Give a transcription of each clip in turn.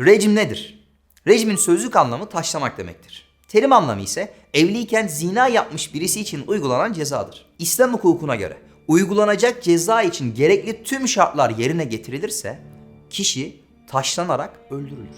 Rejim nedir? Rejimin sözlük anlamı taşlamak demektir. Terim anlamı ise evliyken zina yapmış birisi için uygulanan cezadır. İslam hukukuna göre uygulanacak ceza için gerekli tüm şartlar yerine getirilirse kişi taşlanarak öldürülür.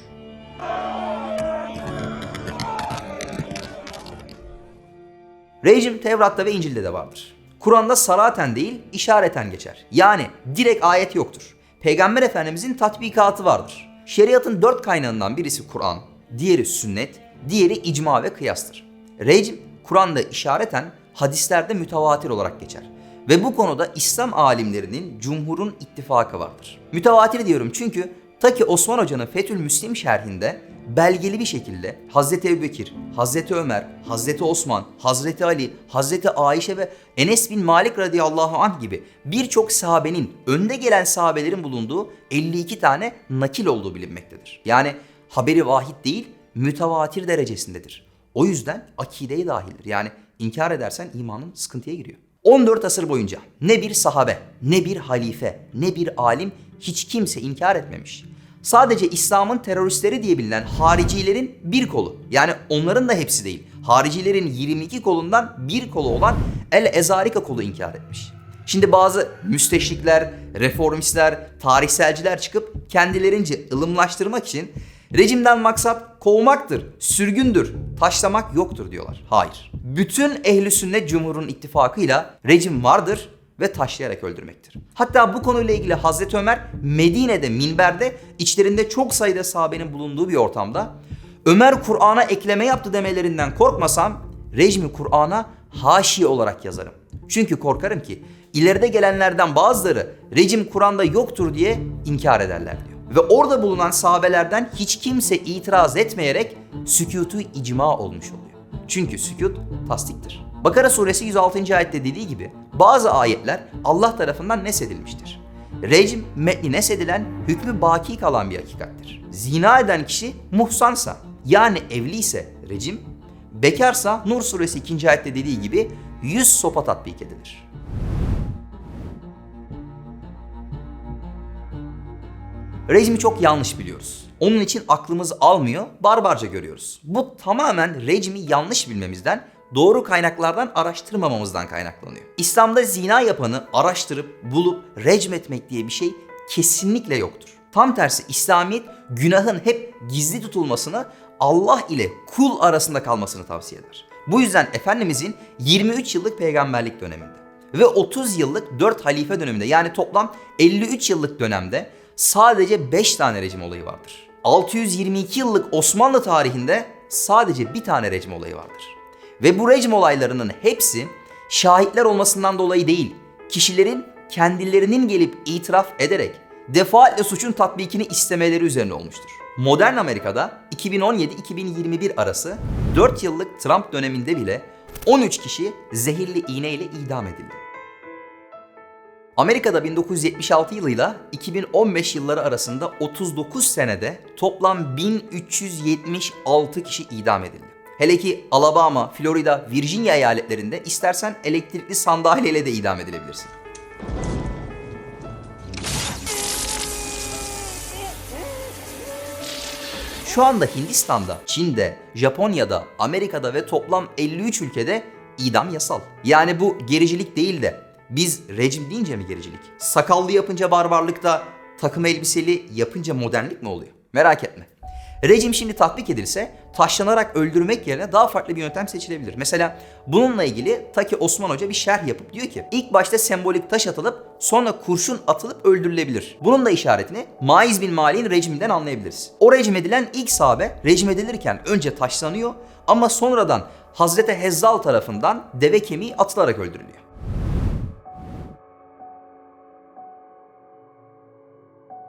Rejim Tevrat'ta ve İncil'de de vardır. Kur'an'da saraten değil, işareten geçer. Yani direkt ayet yoktur. Peygamber Efendimizin tatbikatı vardır. Şeriatın dört kaynağından birisi Kur'an, diğeri sünnet, diğeri icma ve kıyastır. Rejim, Kur'an'da işareten, hadislerde mütevatir olarak geçer. Ve bu konuda İslam alimlerinin cumhurun ittifakı vardır. Mütevatir diyorum çünkü ta ki Osman Hoca'nın Fethül Müslim şerhinde belgeli bir şekilde Hazreti Ebubekir, Hazreti Ömer, Hazreti Osman, Hazreti Ali, Hazreti Ayşe ve Enes bin Malik radıyallahu anh gibi birçok sahabenin, önde gelen sahabelerin bulunduğu 52 tane nakil olduğu bilinmektedir. Yani haberi vahid değil, mütevatir derecesindedir. O yüzden akideye dahildir. Yani inkar edersen imanın sıkıntıya giriyor. 14 asır boyunca ne bir sahabe, ne bir halife, ne bir alim hiç kimse inkar etmemiş. Sadece İslam'ın teröristleri diye bilinen haricilerin bir kolu. Yani onların da hepsi değil. Haricilerin 22 kolundan bir kolu olan El Ezarika kolu inkar etmiş. Şimdi bazı müsteşrikler, reformistler, tarihselciler çıkıp kendilerince ılımlaştırmak için rejimden maksat kovmaktır, sürgündür, taşlamak yoktur diyorlar. Hayır. Bütün ehli sünnet cumhurun ittifakıyla rejim vardır ve taşlayarak öldürmektir. Hatta bu konuyla ilgili Hazreti Ömer Medine'de minberde içlerinde çok sayıda sahabenin bulunduğu bir ortamda Ömer Kur'an'a ekleme yaptı demelerinden korkmasam rejimi Kur'an'a haşi olarak yazarım. Çünkü korkarım ki ileride gelenlerden bazıları rejim Kur'an'da yoktur diye inkar ederler diyor. Ve orada bulunan sahabelerden hiç kimse itiraz etmeyerek sükutu icma olmuş oluyor. Çünkü sükut tasdiktir. Bakara suresi 106. ayette dediği gibi bazı ayetler Allah tarafından nesedilmiştir. Rejim metni nesedilen hükmü baki kalan bir hakikattir. Zina eden kişi muhsansa yani evli ise rejim, bekarsa Nur suresi 2. ayette dediği gibi 100 sopa tatbik edilir. Rejimi çok yanlış biliyoruz. Onun için aklımız almıyor, barbarca görüyoruz. Bu tamamen rejimi yanlış bilmemizden, doğru kaynaklardan araştırmamamızdan kaynaklanıyor. İslam'da zina yapanı araştırıp, bulup, recm etmek diye bir şey kesinlikle yoktur. Tam tersi İslamiyet günahın hep gizli tutulmasını, Allah ile kul arasında kalmasını tavsiye eder. Bu yüzden Efendimizin 23 yıllık peygamberlik döneminde ve 30 yıllık 4 halife döneminde yani toplam 53 yıllık dönemde sadece 5 tane rejim olayı vardır. 622 yıllık Osmanlı tarihinde sadece bir tane rejim olayı vardır. Ve bu rejim olaylarının hepsi şahitler olmasından dolayı değil, kişilerin kendilerinin gelip itiraf ederek defaatle suçun tatbikini istemeleri üzerine olmuştur. Modern Amerika'da 2017-2021 arası 4 yıllık Trump döneminde bile 13 kişi zehirli iğne ile idam edildi. Amerika'da 1976 yılıyla 2015 yılları arasında 39 senede toplam 1376 kişi idam edildi. Hele ki Alabama, Florida, Virginia eyaletlerinde istersen elektrikli sandalyeyle de idam edilebilirsin. Şu anda Hindistan'da, Çin'de, Japonya'da, Amerika'da ve toplam 53 ülkede idam yasal. Yani bu gericilik değil de biz rejim deyince mi gericilik? Sakallı yapınca barbarlıkta, takım elbiseli yapınca modernlik mi oluyor? Merak etme. Rejim şimdi tatbik edilse taşlanarak öldürmek yerine daha farklı bir yöntem seçilebilir. Mesela bununla ilgili ta ki Osman Hoca bir şerh yapıp diyor ki ilk başta sembolik taş atılıp sonra kurşun atılıp öldürülebilir. Bunun da işaretini Maiz bin Mali'nin rejiminden anlayabiliriz. O rejim edilen ilk sahabe rejim edilirken önce taşlanıyor ama sonradan Hazreti Hezzal tarafından deve kemiği atılarak öldürülüyor.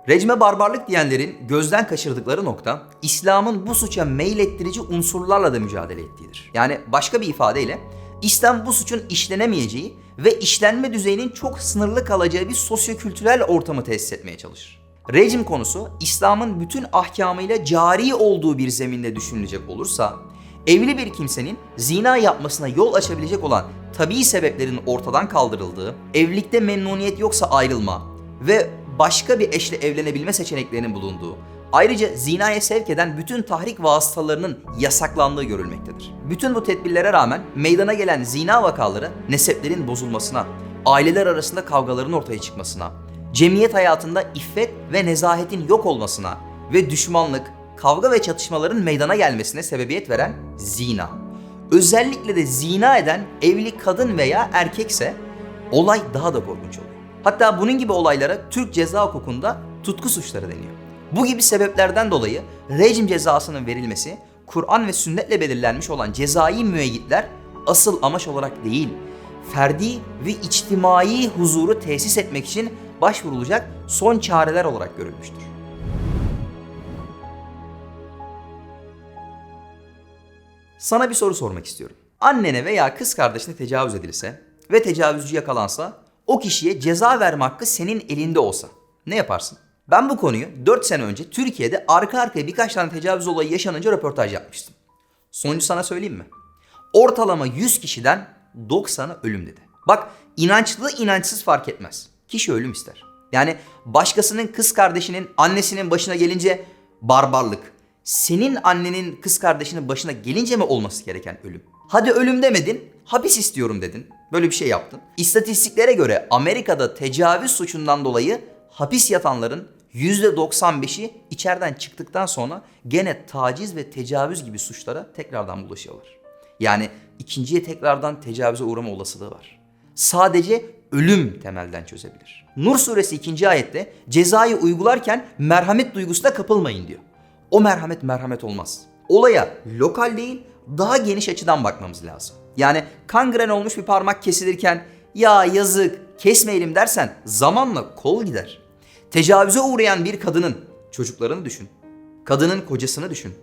Rejime barbarlık diyenlerin gözden kaçırdıkları nokta İslam'ın bu suça meylettirici unsurlarla da mücadele ettiğidir. Yani başka bir ifadeyle İslam bu suçun işlenemeyeceği ve işlenme düzeyinin çok sınırlı kalacağı bir sosyokültürel ortamı tesis etmeye çalışır. Rejim konusu İslam'ın bütün ahkamıyla cari olduğu bir zeminde düşünülecek olursa evli bir kimsenin zina yapmasına yol açabilecek olan tabii sebeplerin ortadan kaldırıldığı, evlilikte memnuniyet yoksa ayrılma ve başka bir eşle evlenebilme seçeneklerinin bulunduğu, Ayrıca zinaya sevk eden bütün tahrik vasıtalarının yasaklandığı görülmektedir. Bütün bu tedbirlere rağmen meydana gelen zina vakaları neseplerin bozulmasına, aileler arasında kavgaların ortaya çıkmasına, cemiyet hayatında iffet ve nezahetin yok olmasına ve düşmanlık, kavga ve çatışmaların meydana gelmesine sebebiyet veren zina. Özellikle de zina eden evli kadın veya erkekse olay daha da korkunç oluyor. Hatta bunun gibi olaylara Türk ceza hukukunda tutku suçları deniyor. Bu gibi sebeplerden dolayı rejim cezasının verilmesi Kur'an ve sünnetle belirlenmiş olan cezai müeyyitler asıl amaç olarak değil, ferdi ve içtimai huzuru tesis etmek için başvurulacak son çareler olarak görülmüştür. Sana bir soru sormak istiyorum. Annene veya kız kardeşine tecavüz edilse ve tecavüzcü yakalansa o kişiye ceza verme hakkı senin elinde olsa ne yaparsın? Ben bu konuyu 4 sene önce Türkiye'de arka arkaya birkaç tane tecavüz olayı yaşanınca röportaj yapmıştım. Sonucu sana söyleyeyim mi? Ortalama 100 kişiden 90'ı ölüm dedi. Bak inançlı inançsız fark etmez. Kişi ölüm ister. Yani başkasının kız kardeşinin annesinin başına gelince barbarlık, senin annenin kız kardeşinin başına gelince mi olması gereken ölüm? Hadi ölüm demedin, hapis istiyorum dedin. Böyle bir şey yaptın. İstatistiklere göre Amerika'da tecavüz suçundan dolayı hapis yatanların %95'i içeriden çıktıktan sonra gene taciz ve tecavüz gibi suçlara tekrardan bulaşıyorlar. Yani ikinciye tekrardan tecavüze uğrama olasılığı var. Sadece ölüm temelden çözebilir. Nur suresi 2. ayette cezayı uygularken merhamet duygusuna kapılmayın diyor. O merhamet merhamet olmaz. Olaya lokal değil daha geniş açıdan bakmamız lazım. Yani kangren olmuş bir parmak kesilirken ya yazık kesmeyelim dersen zamanla kol gider. Tecavüze uğrayan bir kadının çocuklarını düşün. Kadının kocasını düşün.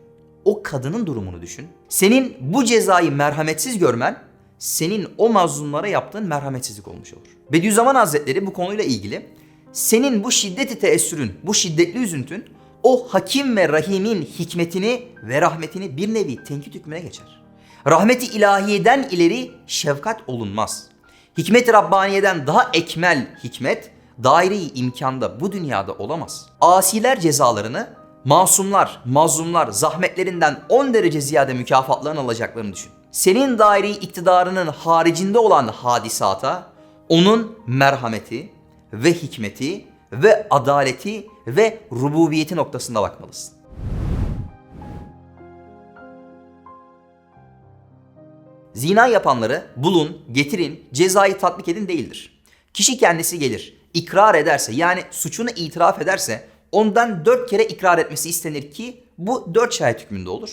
O kadının durumunu düşün. Senin bu cezayı merhametsiz görmen senin o mazlumlara yaptığın merhametsizlik olmuş olur. Bediüzzaman Hazretleri bu konuyla ilgili senin bu şiddeti teessürün, bu şiddetli üzüntün o hakim ve rahimin hikmetini ve rahmetini bir nevi tenkit hükmüne geçer. Rahmeti ilahiyeden ileri şefkat olunmaz. Hikmet-i Rabbaniye'den daha ekmel hikmet daire-i imkanda bu dünyada olamaz. Asiler cezalarını masumlar, mazlumlar zahmetlerinden 10 derece ziyade mükafatlarını alacaklarını düşün. Senin daire iktidarının haricinde olan hadisata onun merhameti ve hikmeti ve adaleti ve rububiyeti noktasında bakmalısın. Zina yapanları bulun, getirin, cezayı tatbik edin değildir. Kişi kendisi gelir, ikrar ederse yani suçunu itiraf ederse ondan dört kere ikrar etmesi istenir ki bu dört şahit hükmünde olur.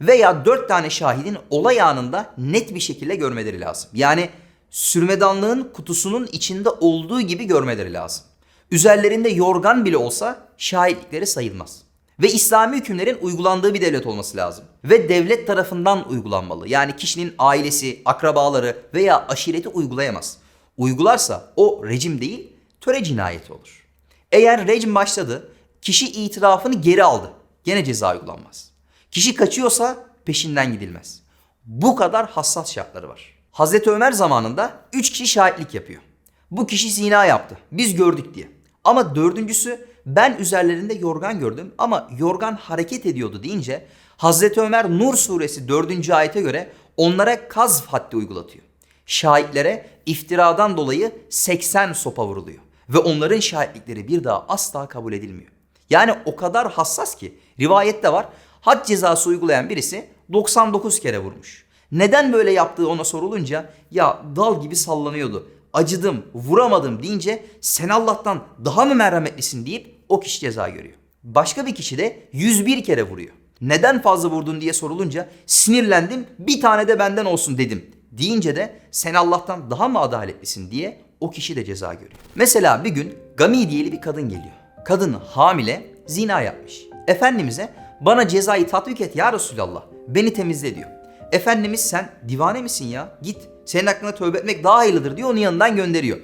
Veya dört tane şahidin olay anında net bir şekilde görmeleri lazım. Yani sürmedanlığın kutusunun içinde olduğu gibi görmeleri lazım. Üzerlerinde yorgan bile olsa şahitlikleri sayılmaz. Ve İslami hükümlerin uygulandığı bir devlet olması lazım. Ve devlet tarafından uygulanmalı. Yani kişinin ailesi, akrabaları veya aşireti uygulayamaz. Uygularsa o rejim değil, töre cinayeti olur. Eğer rejim başladı, kişi itirafını geri aldı. Gene ceza uygulanmaz. Kişi kaçıyorsa peşinden gidilmez. Bu kadar hassas şartları var. Hazreti Ömer zamanında 3 kişi şahitlik yapıyor. Bu kişi zina yaptı. Biz gördük diye. Ama dördüncüsü ben üzerlerinde yorgan gördüm ama yorgan hareket ediyordu deyince Hazreti Ömer Nur suresi 4. ayete göre onlara kazf haddi uygulatıyor. Şahitlere iftiradan dolayı 80 sopa vuruluyor. Ve onların şahitlikleri bir daha asla kabul edilmiyor. Yani o kadar hassas ki rivayette var had cezası uygulayan birisi 99 kere vurmuş. Neden böyle yaptığı ona sorulunca ya dal gibi sallanıyordu. Acıdım, vuramadım deyince sen Allah'tan daha mı merhametlisin deyip o kişi ceza görüyor. Başka bir kişi de 101 kere vuruyor. Neden fazla vurdun diye sorulunca sinirlendim bir tane de benden olsun dedim deyince de sen Allah'tan daha mı adaletlisin diye o kişi de ceza görüyor. Mesela bir gün Gami diyeli bir kadın geliyor. Kadın hamile zina yapmış. Efendimiz'e bana cezayı tatbik et ya Resulallah beni temizle diyor. Efendimiz sen divane misin ya git senin hakkında tövbe etmek daha hayırlıdır diyor onu yanından gönderiyor.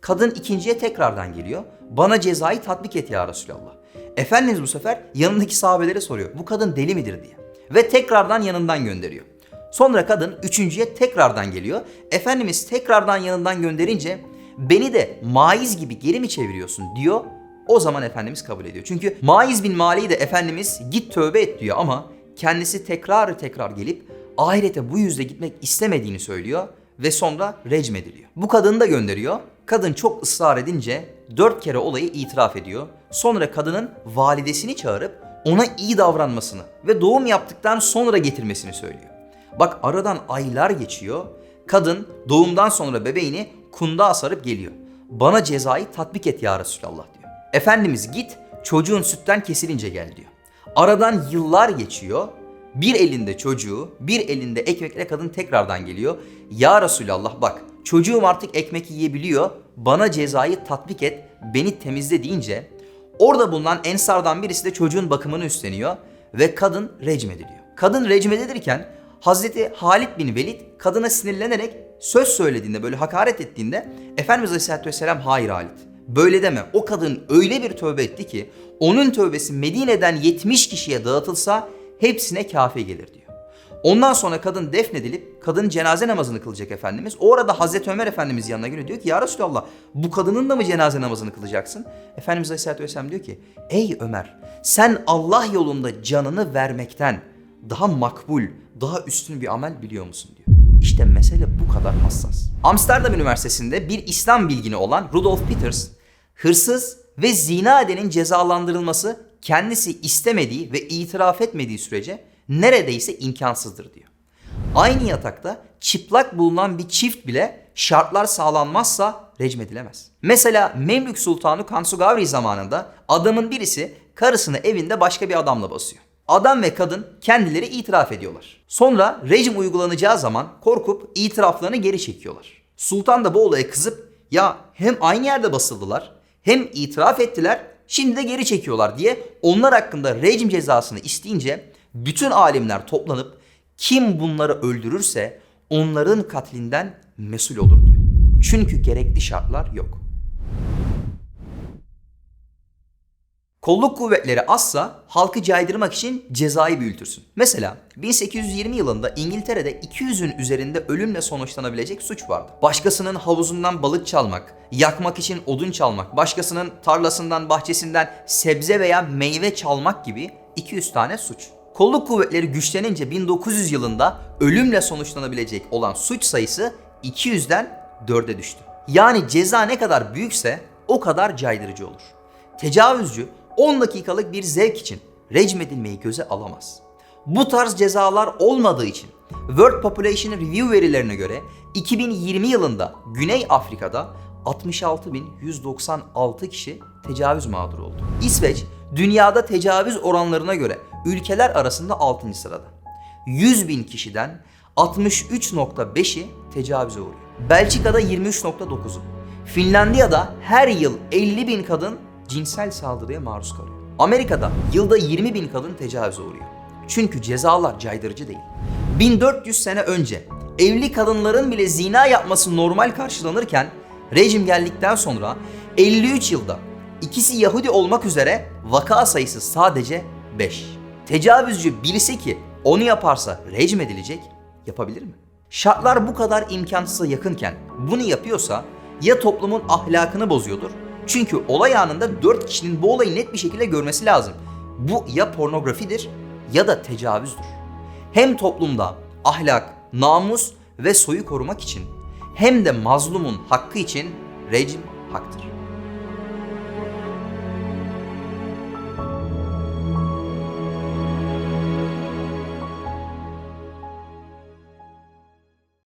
Kadın ikinciye tekrardan geliyor. Bana cezayı tatbik et ya Resulallah. Efendimiz bu sefer yanındaki sahabelere soruyor. Bu kadın deli midir diye. Ve tekrardan yanından gönderiyor. Sonra kadın üçüncüye tekrardan geliyor. Efendimiz tekrardan yanından gönderince beni de maiz gibi geri mi çeviriyorsun diyor. O zaman Efendimiz kabul ediyor. Çünkü Maiz bin Mali'yi de Efendimiz git tövbe et diyor ama kendisi tekrar tekrar gelip ahirete bu yüzde gitmek istemediğini söylüyor ve sonra recm ediliyor. Bu kadını da gönderiyor. Kadın çok ısrar edince dört kere olayı itiraf ediyor. Sonra kadının validesini çağırıp ona iyi davranmasını ve doğum yaptıktan sonra getirmesini söylüyor. Bak aradan aylar geçiyor. Kadın doğumdan sonra bebeğini kundağa sarıp geliyor. Bana cezayı tatbik et ya Resulallah diyor. Efendimiz git çocuğun sütten kesilince gel diyor. Aradan yıllar geçiyor. Bir elinde çocuğu, bir elinde ekmekle kadın tekrardan geliyor. Ya Resulallah bak çocuğum artık ekmek yiyebiliyor. Bana cezayı tatbik et, beni temizle deyince orada bulunan ensardan birisi de çocuğun bakımını üstleniyor ve kadın recm ediliyor. Kadın recm edilirken Hazreti Halid bin Velid kadına sinirlenerek söz söylediğinde böyle hakaret ettiğinde Efendimiz Aleyhisselatü Vesselam hayır Halid böyle deme o kadın öyle bir tövbe etti ki onun tövbesi Medine'den 70 kişiye dağıtılsa hepsine kafi gelir diyor. Ondan sonra kadın defnedilip kadın cenaze namazını kılacak Efendimiz. O arada Hazreti Ömer Efendimiz yanına geliyor diyor ki ya Resulallah bu kadının da mı cenaze namazını kılacaksın? Efendimiz Aleyhisselatü Vesselam diyor ki ey Ömer sen Allah yolunda canını vermekten daha makbul, daha üstün bir amel biliyor musun diyor. İşte mesele bu kadar hassas. Amsterdam Üniversitesi'nde bir İslam bilgini olan Rudolf Peters, hırsız ve zina edenin cezalandırılması kendisi istemediği ve itiraf etmediği sürece neredeyse imkansızdır diyor. Aynı yatakta çıplak bulunan bir çift bile şartlar sağlanmazsa recm edilemez. Mesela Memlük Sultanı Kansugavri zamanında adamın birisi karısını evinde başka bir adamla basıyor. Adam ve kadın kendileri itiraf ediyorlar. Sonra rejim uygulanacağı zaman korkup itiraflarını geri çekiyorlar. Sultan da bu olaya kızıp ya hem aynı yerde basıldılar hem itiraf ettiler şimdi de geri çekiyorlar diye onlar hakkında rejim cezasını isteyince bütün alimler toplanıp kim bunları öldürürse onların katlinden mesul olur diyor. Çünkü gerekli şartlar yok. Kolluk kuvvetleri azsa halkı caydırmak için cezayı büyütürsün. Mesela 1820 yılında İngiltere'de 200'ün üzerinde ölümle sonuçlanabilecek suç vardı. Başkasının havuzundan balık çalmak, yakmak için odun çalmak, başkasının tarlasından, bahçesinden sebze veya meyve çalmak gibi 200 tane suç. Kolluk kuvvetleri güçlenince 1900 yılında ölümle sonuçlanabilecek olan suç sayısı 200'den 4'e düştü. Yani ceza ne kadar büyükse o kadar caydırıcı olur. Tecavüzcü 10 dakikalık bir zevk için recm edilmeyi göze alamaz. Bu tarz cezalar olmadığı için World Population Review verilerine göre 2020 yılında Güney Afrika'da 66.196 kişi tecavüz mağduru oldu. İsveç dünyada tecavüz oranlarına göre ülkeler arasında 6. sırada. 100 bin kişiden 63.5'i tecavüze uğruyor. Belçika'da 23.9'u. Finlandiya'da her yıl 50 bin kadın cinsel saldırıya maruz kalıyor. Amerika'da yılda 20 bin kadın tecavüze uğruyor. Çünkü cezalar caydırıcı değil. 1400 sene önce evli kadınların bile zina yapması normal karşılanırken rejim geldikten sonra 53 yılda ikisi Yahudi olmak üzere vaka sayısı sadece 5. Tecavüzcü bilse ki onu yaparsa rejim edilecek yapabilir mi? Şartlar bu kadar imkansıza yakınken bunu yapıyorsa ya toplumun ahlakını bozuyordur çünkü olay anında 4 kişinin bu olayı net bir şekilde görmesi lazım. Bu ya pornografidir ya da tecavüzdür. Hem toplumda ahlak, namus ve soyu korumak için hem de mazlumun hakkı için rejim haktır.